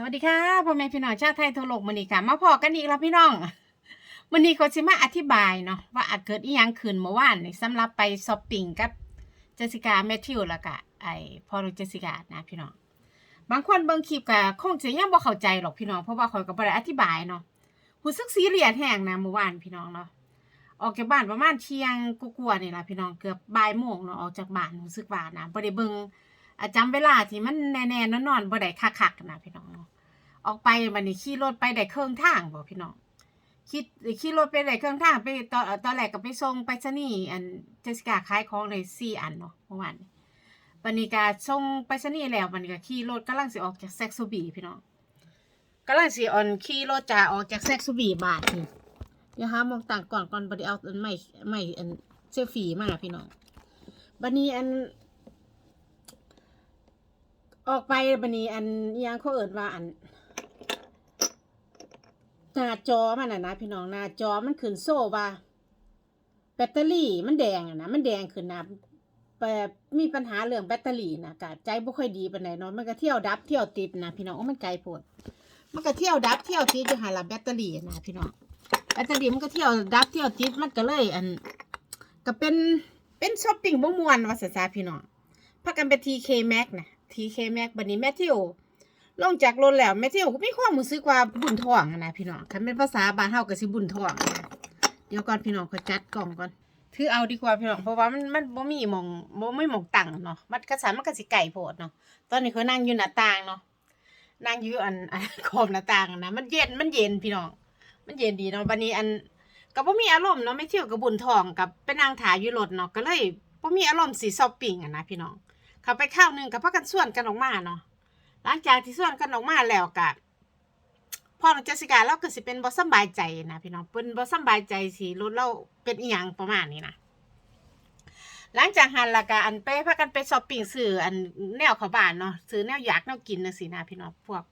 สวัสดีค่ะพ่อแม่พี่น้องชาวไทยทั่วโลกมื้อนี้ค่ะ มาพอกันอีกแล้วพี่น้องมื้อนี้ก็สิมาอธิบายเนาะว่าอาจเกิดอีหยังขึ้นเมื่อวานนี่สำหรับไปช้อปปิ้งกับเจสสิก้าแมทธิวแล้วก็ไอพ่อลูเจสสิก้านะพี่น้องบางคนเบิ่งคลิปก็คงสิยังบ่เข้าใจหรอกพี่น้องเพราะว่าข่อยก็บ่ได้อธิบายเนาะรู้สึกซีเรียสแฮงนะเมื่อวานพี่น้องเนาะออกจากบ้านประมาณเที่ยงกว่าๆนี่ล่ะพี่น้องเกือบบ่ายโมงเนาะออกจากบ้านรู้สึกว่านะบ่ได้เบิ่ง อะจำเวลาที่มันแน่ๆนอนๆบ่ได้คักๆนะพี่น้องออกไปบันนี้ขี่รถไปได้เครื่องทางบ่พี่น้องคิดขี่รถไปได้เครื่องทางไปตอนตอนแรกก็ไปส่งไปซนีย์อันเจสสิก้าขายของเลยสี่อันเนาะเมื่อวานนี้บันนี้ก็ส่งไปซนีย์แล้วบันนี้ก็ขี่รถกำลังสิออกจากแซกซูบีพี่น้องกำลังสิออนขี่รถจะออกจากแซกซูบีบาทนี่เดี๋ยวหามองต่างก่อนก่อนบัดนี้เอาอันใหม่ใหม่อันเซฟี่มาพี่น้องบันนี้อัน ออกไปบันนี้อันยังเขาเอิดว่าอัน หน้าจอมันนะนะพี่น้องหน้าจอมันขึ้นโซ่ว่าแบตเตอรี่มันแดงอะนะมันแดงขึ้นนะแบบมีปัญหาเรื่องแบตเตอรี่นะกะใจบ่ค่อยดีปานใดเนาะมันก็เที่ยวดับเที่ยวติดนะพี่น้องโอ้มันไกลโพดมันก็เที่ยวดับเที่ยวติดอยู่หาละแบตเตอรี่นะพี่น้องแบตเตอรี่มันก็เที่ยวดับเที่ยวติดมันก็เลย อัน ก็เป็นเป็นช้อปปิ้งบ่ม่วนว่าซะพี่น้องพากันไป TK Max นะ TK Max บัดนี้แมทธิวลงจากรถแล้วแมที่ยวก็มีความรู้สึกว่าบุญทองอะนะพี่น้องคันเป็นภาษาบ้านเฮาก็สิบุญทองเดี๋ยวก่อนพี่น้องขอจัดกล่องก่อนถือเอาดีกว่าพี่น้องเพราะว่ามันมันบ่มีมองบ่ไม่มองตังเนาะมันกระสันมันก็สิไก่โพดเนาะตอนนี้เขานั่งอยู่หน้าต่างเนาะนั่งอยู่อันอันขอบหน้าต่างนะมันเย็นมันเย็นพี่น้องมันเย็นดีเนาะบัดนี้อันก็บ่มีอารมณ์เนาะไม่เที่ยวกับบุญทองกับไปนั่งถ่ายอยู่รถเนาะก็เลยบ่มีอารมณ์สิช้อปปิ้งอะนะพี่น้อง เขาไปข้าวหนึ่งก็พากันส่วนกันออกมาเนาะหลังจากที่ส่วนกันออกมาแล้วกะพ่อน้องเจสสิกาเราก็สิเป็นบ่สำบายใจนะพี่น้องเป็นบ่สำบายใจสิรถเราเป็นอีหยังประมาณนี้นะหลังจากหันละกะอันไปพากันไปชอปปิ้งซื้ออันแนวเขาบ้านเนาะซื้อแนวอยากแนวกินจังซี่นะพี่น้องพวก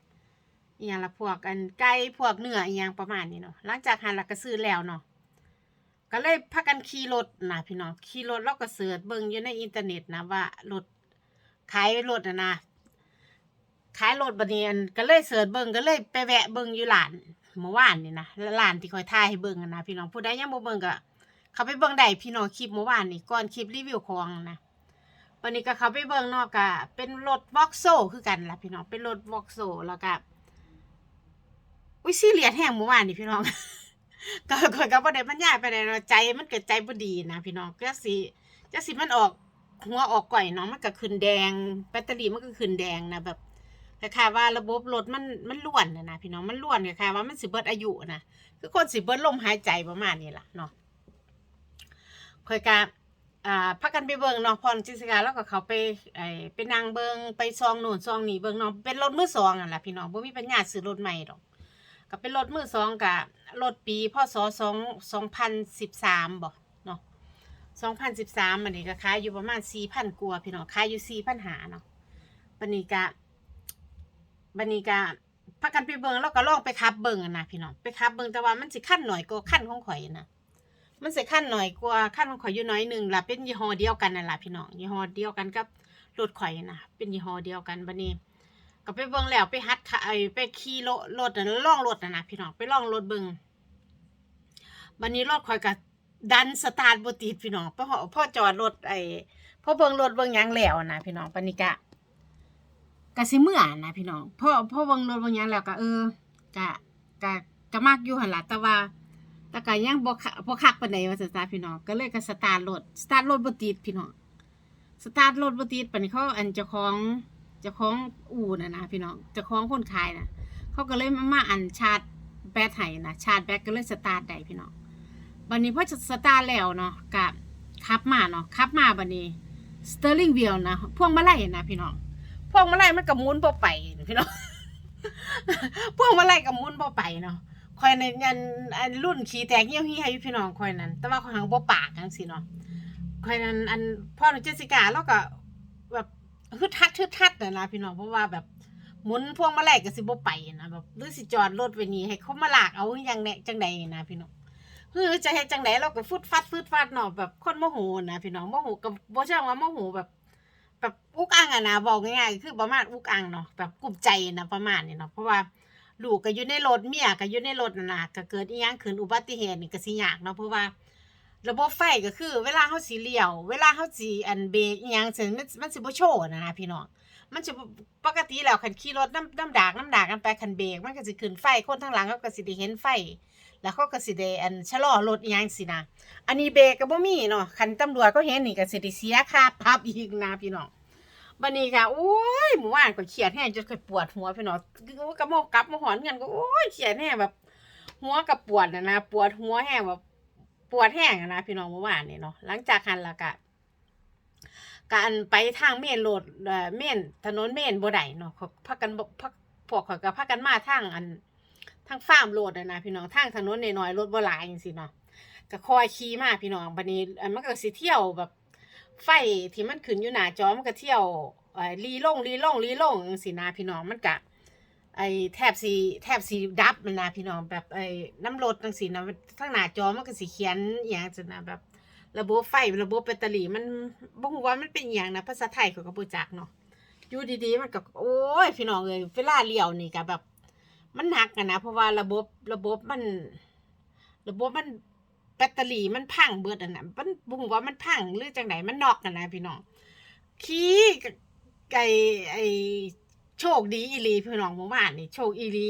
อีหยังละพวกอันไก่พวกเนื้ออีหยังประมาณนี้เนาะหลังจากหันละก็ซื้อแล้วเนาะก็เลยพากันขี่รถนะพี่น้องขี่รถเราก็เสิร์ชเบิ่งอยู่ในอินเทอร์เน็ตนะว่ารถ ขายรถนะนะขายรถบัดนี้ก็เลยเสิร์ชเบิ่งก็เลยไปแวะเบิ่งอยู่ร้านเมื่อวานนี่นะร้านที่คอยถ่ายให้เบิ่งอะนะพี่น้องผู้ใดยังบ่เบิ่งก็เขาไปเบิ่งได้พี่น้องคลิปเมื่อวานนี่ก่อนคลิปรีวิวของนะวันนี้ก็เขาไปเบิ่งนาะก็เป็นรถวอกโซคือกันล่ะพี่น้องเป็นรถวอกโซแล้วก็อุ้ยซีเรียสแห้งเมื่อวานนี่พี่น้องก็ก็ก็บ่ได้บรรยายไปได้เนาะใจมันเก็ใจบ่ดีนะพี่น้องก็สิจะสิมันออก หัวออกก่อยเนาะมันก็ขึ้นแดง แบตเตอรี่มันก็ขึ้นแดงนะแบบแต่ค่ะว่าระบบรถมันมันล้วนนะนะพี่น้องมันล้วนค่ะค่ะว่ามันสิเบิดอายุนะคือคนสิเบิดลมหายใจประมาณนี้ล่ะเนาะค่อยกะอ่าพักกันไปเบิงเนาะพรจิสกาแล้วก็เขาไปไอ้ไปนั่งเบิงไปซองโน่นซองหนีเบิงเนาะเป็นรถมือสองอะล่ะพี่น้องบ่มีปัญญาซื้อรถใหม่ดอกก็เป็นรถมือสองกะรถปีพศสองสองพันสิบสามบ่ เนาะสองพันสิบสามอันนี้ก็ขายอยู่ประมาณสี่พันกว่าพี่น้องขายอยู่สี่พันหาเนาะปันนี้กะบันนี้ก็พักกันไปเบิงแล้วก็ลองไปขับเบิงนะพี่น้องไปขับเบิงแต่ว่ามันสิขั้นหน่อยกว่าขั้นของข่อยนะมันสิขั้นหน่อยกว่าขั้นของข่อยอยู่น้อยหนึ่งล่ะเป็นยี่ห้อเดียวกันนั่นแหละพี่น้องยี่ห้อเดียวกันกับรถข่อยนะเป็นยี่ห้อเดียวกันบันนี้ก็ไปเบิงแล้วไปฮัดไอไปขี่รถรถนะล่องรถนะนะพี่น้องไปล่องรถเบิงบันนี้รถข่อยก็ ดันสตาร์ทบ่ติดพี่น้องพ่อพ่อจอดรถไอ้พ่อเบิงรถเบิงหยังแล้วนะพี่น้องบันนี้กะกะสิเมื่อนะพี่น้องพ่อพ่อเบิ่งรถเบางยางแล้วก็เออกะกะกะมากอยู่หั่นล่ะแต่ว่าแต่ก็ยังบ่คักบ่คักปานใดว่าซั่นซะพี่น้องก็เลยก็สตาร์ทรถสตาร์ทรถบ่ติดพี่น้องสตาร์ทรถบ่ติดปานนี้เขาอันเจ้าของเจ้าของอู่น่ะนะพี่น้องเจ้าของคนขายน่ะเขาก็เลยมามาอันชาร์จแบตให้นะชาร์จแบตก็เลยสตาร์ทได้พี่น้อง บัดนี้พอจะสตาร์แล้วเนาะกะขับมาเนาะขับมาบัดนี้สเตอร์ลิงวีลนะพวงมาลัยนะพี่น้องพวงมาลัยมันกับมุนบ่ไปพี่น้องพวงมาลัยกับมุนบ่ไปเนาะคอยในยันอันรุ่นขี่แตกเหี้ยวเหี้ยอยู่พี่น้องคอยนั้น แต่ว่าคอยหังบ่ปากจังซี่เนาะคอยนั้นอันพ่อหนูเจสิก้าแล้วก็แบบฮึดฮัดฮึดฮัดน่ะนะพี่น้องเพราะว่าแบบหมุนพวงมาลัยก็สิบ่ไปนะแบบหรือสิจอดรถไว้นี่ให้เขามาลากเอาอย่างแน่จังใดนะพี่น้อง คือจะเฮ็ดจังไดเราก็ฟุดฟัดฟุดฟัดเนาะแบบคนโมโหนะพี่น้องโมโหกับบ่ใช่ว่าโมโหแบบแบบอุกอังอะนะบอกง่ายๆคือประมาณอุกอังเนาะแบบกลุ้มใจนะประมาณนี้เนาะเพราะว่าลูกก็อยู่ในรถเมียก็อยู่ในรถนั่นน่ะก็เกิดอีหยังขึ้นอุบัติเหตุนี่ก็สิยากเนาะเพราะว่าระบบไฟก็คือ เวลาเฮาสิเลี้ยว เวลาเฮาสิอันเบรกอีหยังซั่นมันมันสิบ่โชว์นะนะพี่น้องมันจะปกติแล้วคันขี่รถน้ำน้ำดากน้ำดากกันไปคันเบรกมันก็สิขึ้นไฟคนทางหลังเขาก็สิได้เห็นไฟ แล้วเขาก็สิได้อันชะลอรถอีหยังสินะอันนี้เบรกก็บ่มีเนาะคันตำรวจก็เห็นนี่ก็สิได้เสียค่าปรับอีกนะพี่น้องบัดนี้ค่ะโอ้ยหมู่บ้านก็เครียดแฮงจนเคยปวดหัวพี่น้องก็มอกลับมาหอนกันก็โอ้ยเครียดแฮงแบบ หัวกับปวดนะนะปวดหัวแห้งแบบปวดแห้งนะพี่น้องเมื่อวานนี่เนาะหลังจากหันละกะการไปทางเมนโรดเอ่อเมนถนนเมนบ่ได้เนาะพักกันพักพวกเขาก็พักกันมาทางอัน ทางฟาร์มโรดนะพี่น้องทางถนนน้อยๆรถบ่หลายจังซี่เนาะก็คอยขี่มาพี่น้องบัดนี้มันก็สิเที่ยวแบบ ไฟที่มันขึ้นอยู่หน้าจอมันก็เที่ยวเอ่อรีลงรีลงรีลงจังซี่นะพี่น้องมันก็ไอ้แทบสีแทบสีดับมันนะพี่น้องแบบไอ้น้ำรถจังสีนะข้างหน้าจอมันก็สีเขียนอย่างจังนะแบบ ระบบไฟระบบแบตเตอรี่มันบ่ฮู้ว่ามันเป็นอหย่างนะภาษาไทยเขาก็บ่จักเนาะอยู่ดีๆมันก็โอ้ยพี่น้องเอ้ยเวลาเลี้ยวนี่ก็แบบ มันหนักอะนะเพราะว่าระบบระบบมัน ระบบมันแบตเตอรี่มันพังเบิดอะนะมันบ่ฮู้ว่ามันพังหรือจังไดมันนอกอะนนะพี่น้องขี่กับไก่ไอโชคดีอีลีพี่น้องเมื่อวานนี่โชคอีลี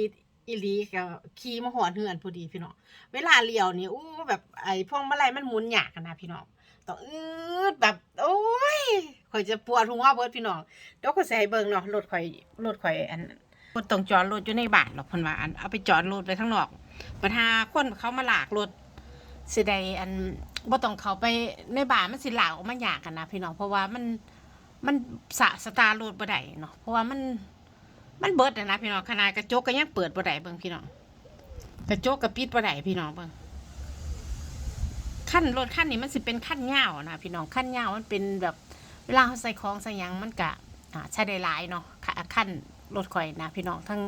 อีลีก็ขี่มาหอนเฮือนพอดีพี่น้องเวลาเลี้ยวนี่อู้แบบไอ้พวงมาลัยมันหมุนหยากอะนนะพี่น้องต้องอืดแบบ โอ้ยข่อยจะปวดหัวเบิดพี่น้องเดี๋ยวก็สิให้เบิ่งเนาะรถข่อยรถข่อยอัน บ่ต้องจอดรถอยู่ในบ้านหรอกเพิ่นว่าอันเอาไปจอดรถไว้ข้างนอกปัญหาคนเขามาหลากรถสิได้อันบ่ต้องเขาไปในบ้านมันสิลากออกมายากกันนะพี่น้องเพราะว่ามันมันสะสตาร์รถบ่ได้เนาะเพราะว่ามันมันเบิดนะพี่น้องขนาดกระจกก็ยังเปิดบ่ได้เบิ่งพี่น้องกระจกก็ปิดบ่ได้พี่น้องเบิ่งขั้นรถขั้นนี้มันสิเป็นขั้นยาวนะพี่น้องขั้นยาวมันเป็นแบบเวลาเขาใส่ของใส่ยังมันกะอ่าใช้ได้หลายเนาะขั้น รถข่อยนะพี่น้องทั้ง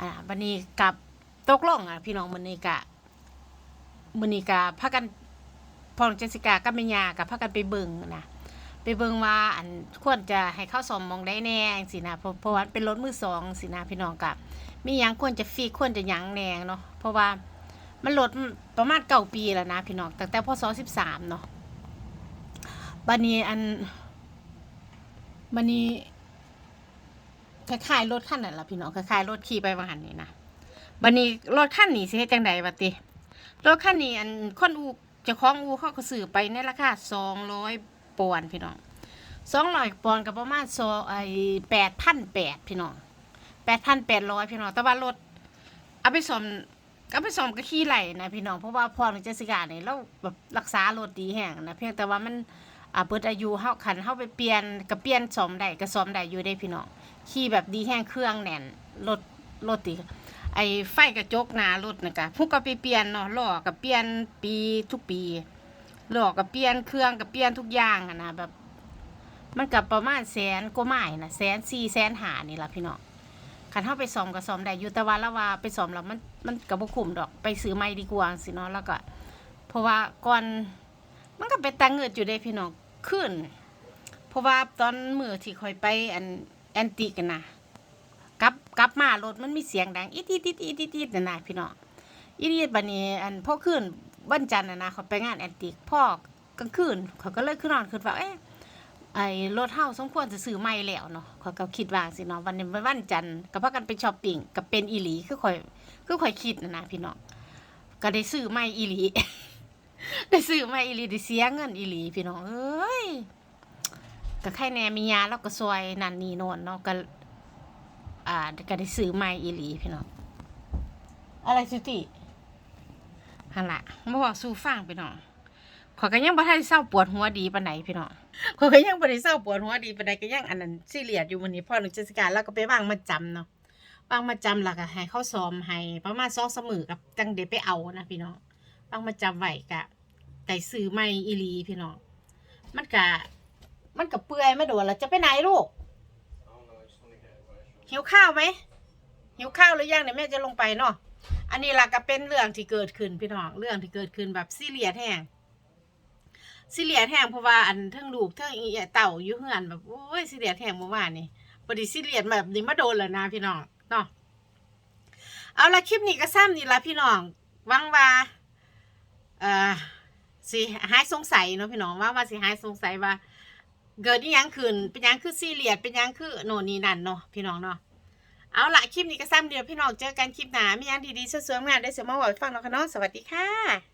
อ่าวันนี้กับตกลงอะพี่น้องมื้อนี้กะมื้อนี้กะพากันพองเจสิกากับแม่ย่ากับพากันไปเบิ่งนะไปเบิ่งว่าอันควรจะให้เข้าสอมมองได้แน่สินะเพราะเพราะว่าเป็นรถมือสองสินะพี่น้องกับมีหยังควรจะฟรีควรจะหยังแนงเนาะเพราะว่ามันรถประมาณเก้าปีแล้วนะพี่น้องตั้งแต่พศสิบสามเนาะบันนี้อันบันนี้ คล้ายๆรถคันนั่นล่ะพี่น้องคล้ายๆรถขี่ไปวันนี่นะบันนี้รถคันนี้สิเฮ็ดจังใดบัดติรถคันนี้อันคนอูเจ้าของอูเขาก็ซื้อไปในราคาสองร้อยปอนพี่น้องสองร้อยปอนกับประมาณโซไอแปดพันแปดพี่น้องแปดพันแปดร้อยพี่น้องแต่ว่ารถเอาไปซ่อมเอาไปซ่อมก็ขี้ไหลนะพี่น้องเพราะว่าพอมันจะสิกาเนี่ยเราแบบรักษารถดีแห้งนะเพียงแต่ว่ามัน อ่าเปิดอายุเฮาคันเฮาไปเปลี่ยนก็เปลี่ยนซ่อมได้ก็ซ่อมได้อยู่ได้พี่น้องขี่แบบดีแห้งเครื่องแน่นรถรถดีไอ้ไฟกระจกหน้ารถนะกะพวกก็ไปเปลี่ยนเนาะล้อก็เปลี่ยนปีทุกปีล้อก็เปลี่ยนเครื่องก็เปลี่ยนทุกอย่างอะนะแบบ มันกับประมาณแสนกว่าไม้นะแสนสี่แสนหานี่ล่ะพี่น้องคันเข้าไปซ่อมก็ซ่อมได้อยู่แต่ว่าละว่าไปซ่อมแล้วมันมันกับบุคุ้มดอกไปซื้อใหม่ดีกว่าสิเนาะแล้วก็ เพราะว่าก่อนมันก็เป็นตังเงินอยู่ได้พี่น้อง ขึ้น เพราะว่าตอนมือที่คอยไปอันแอนติกันนะกลับกลับมารถมันมีเสียงดังอีดอีดอีดอีดอีดอีดนะนะพี่น้องอีดอีดบันนี้อันพ่อขึ้นวันจันทร์นะนะเขาไปงานแอนติกพ่อกลางคืนเขาก็เลยขึ้นนอนขึ้นว่าเอ๊ะไอ้รถเฮาสมควรจะซื้อใหม่แล้วเนาะเขาก็คิดว่าสิเนาะวันนี้เป็นวันจันทร์ก็พากันไปช้อปปิ้งก็เป็นอีหลีคือข่อยคือข่อยคิดนะนะพี่น้องก็ได้ซื้อใหม่อีหลี ได้ซื้อม่อีหลีได้เสียเงินอีหลีพี่น้องเอ้ยก็ใครแน่มียาแล้วก็ซอยนันนี่โนนเนาะก็อ่าก็ได้ซื้อใหม่อีหลีพี่น้องอะไรสุติหันละมาบอกสู่ฟังพี่น้องขอยก็ยังบ่ทันได้เศร้าปวดหัวดีปานไหนพี่น้องขาก็ยังบริเศร้าปวดหัวดีปานใดก็ยังอันนั้นซีเรียสอยู่วันนี้พ่อหนึ่งเทศกาแล้วก็ไปวางมาจำเนาะวางมาจำแล้วก็ให้เขาซ้อมให้ประมาณสองสมมือกับจังเดไปเอานะพี่น้อง วางมาจำไหวกะไก่ซื้อไม่อีลีพี่น้อง มันกะมันกะเปื่อยม่โดนแล้วจะไปไหนลูกหิวข้าวไหมหิวข้าวหรือยังเดี๋ยแม่จะลงไปเนาะอันนี้ล่ะก็เป็นเรื่องที่เกิดขึ้นพี่น้องเรื่องที่เกิดขึ้นแบบซีเรียสแห้งสิเลียดแห้งเพราะว่าอันทั้งลูกทั้งอีเต่าอยู่เฮือนแบบโอ้ยสิเลียดแห้งเมื่อวานนี่พอดีสิเลียดแบบนี้มาโดนแล้วนะพี่น้องเนาะเอาละคลิปนี้ก็ซ้ำนี่ละพี่น้องวังว่า เอ่อสิหายสงสัยเนาะพี่น้องว่าว่าสิหายสงสัยว่า เกิดนี่ยังขึ้นเป็นยังคือซีเรียสเป็นยังคือโน่นนี่นั่นเนาะพี่น้องเนาะเอาละคลิปนี้ก็ซ้ำเดียวพี่น้องเจอกันคลิปหน้ามียังดีๆสวยๆงานได้เสยมาบอกฟังเนาะค่ะเนาะสวัสดีค่ะ